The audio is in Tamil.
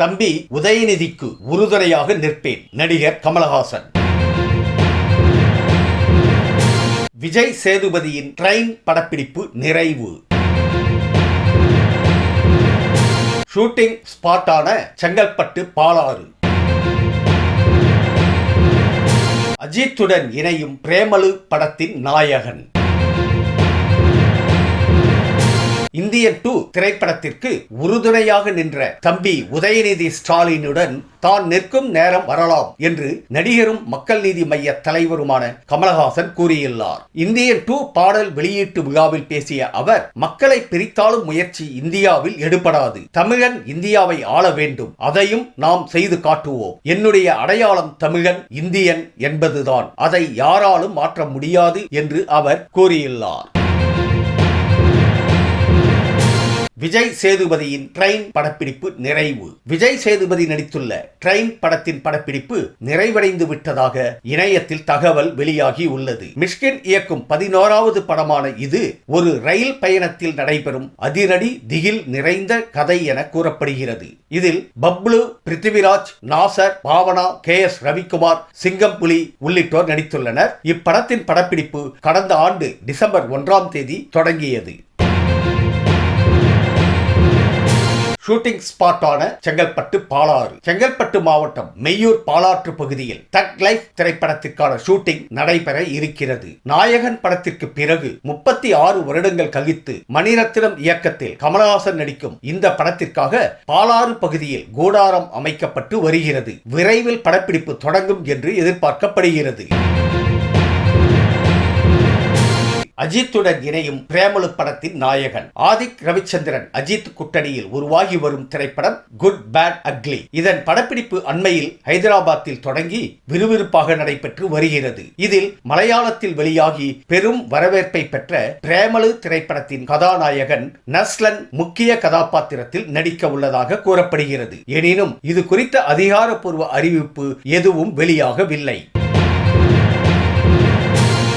தம்பி உதயநிதிக்கு உறுதுணையாக நிற்பேன். நடிகர் கமலஹாசன். விஜய் சேதுபதியின் ட்ரெயின் படப்பிடிப்பு நிறைவு. ஷூட்டிங் ஸ்பாட்டான செங்கல்பட்டு பாலாறு. அஜித்துடன் இணையும் பிரேமலு படத்தின் நாயகன். இந்தியன் டூ திரைப்படத்திற்கு உறுதுணையாக நின்ற தம்பி உதயநிதி ஸ்டாலினுடன் தான் நிற்கும் நேரம் வரலாம் என்று நடிகரும் மக்கள் நீதி மைய தலைவருமான கமலஹாசன் கூறியுள்ளார். இந்தியன் டூ பாடல் வெளியீட்டு விழாவில் பேசிய அவர் மக்களை பிரித்தாலும் முயற்சி இந்தியாவில் எடுபடாது. தமிழன் இந்தியாவை ஆள வேண்டும். அதையும் நாம் செய்து காட்டுவோம். என்னுடைய அடையாளம் தமிழன் இந்தியன் என்பதுதான். அதை யாராலும் மாற்ற முடியாது என்று அவர் கூறியுள்ளார். விஜய் சேதுபதியின் ட்ரெயின் படப்பிடிப்பு நிறைவு. விஜய் சேதுபதி நடித்துள்ள ட்ரெயின் படத்தின் படப்பிடிப்பு நிறைவடைந்து விட்டதாக இணையத்தில் தகவல் வெளியாகி உள்ளது. மிஷ்கின் இயக்கும் பதினோராவது படமான இது ஒரு ரயில் பயணத்தில் நடைபெறும் அதிரடி திகில் நிறைந்த கதை என கூறப்படுகிறது. இதில் Bablu Prithviraj Nassar Bhavana K S Ravikumar Singampuli உள்ளிட்டோர் நடித்துள்ளனர். இப்படத்தின் படப்பிடிப்பு கடந்த ஆண்டு டிசம்பர் ஒன்றாம் தேதி தொடங்கியது. ஷூட்டிங் ஸ்பாட்டான செங்கல்பட்டு பாலாறு. செங்கல்பட்டு மாவட்டம் மெய்யூர் பாலாற்று பகுதியில் தக் லைஃப் திரைப்படத்திற்கான ஷூட்டிங் நடைபெற இருக்கிறது. நாயகன் படத்திற்கு பிறகு முப்பத்தி ஆறு வருடங்கள் கழித்து மணிரத்னம் இயக்கத்தில் கமலஹாசன் நடிக்கும் இந்த படத்திற்காக பாலாறு பகுதியில் கூடாரம் அமைக்கப்பட்டு வருகிறது. விரைவில் படப்பிடிப்பு தொடங்கும் என்று எதிர்பார்க்கப்படுகிறது. அஜித்துடன் இணையும் பிரேமலு படத்தின் நாயகன் ஆதிக் ரவிச்சந்திரன் அஜித் கூட்டணியில் உருவாகி வரும் திரைப்படம் குட் பேட் அக்லி. இதன் படப்பிடிப்பு அண்மையில் ஹைதராபாத்தில் தொடங்கி விறுவிறுப்பாக நடைபெற்று வருகிறது. இதில் மலையாளத்தில் வெளியாகி பெரும் வரவேற்பை பெற்ற பிரேமலு திரைப்படத்தின் கதாநாயகன் நஸ்லன் முக்கிய கதாபாத்திரத்தில் நடிக்க உள்ளதாக கூறப்படுகிறது. எனினும் இது குறித்த அதிகாரப்பூர்வ அறிவிப்பு எதுவும் வெளியாகவில்லை.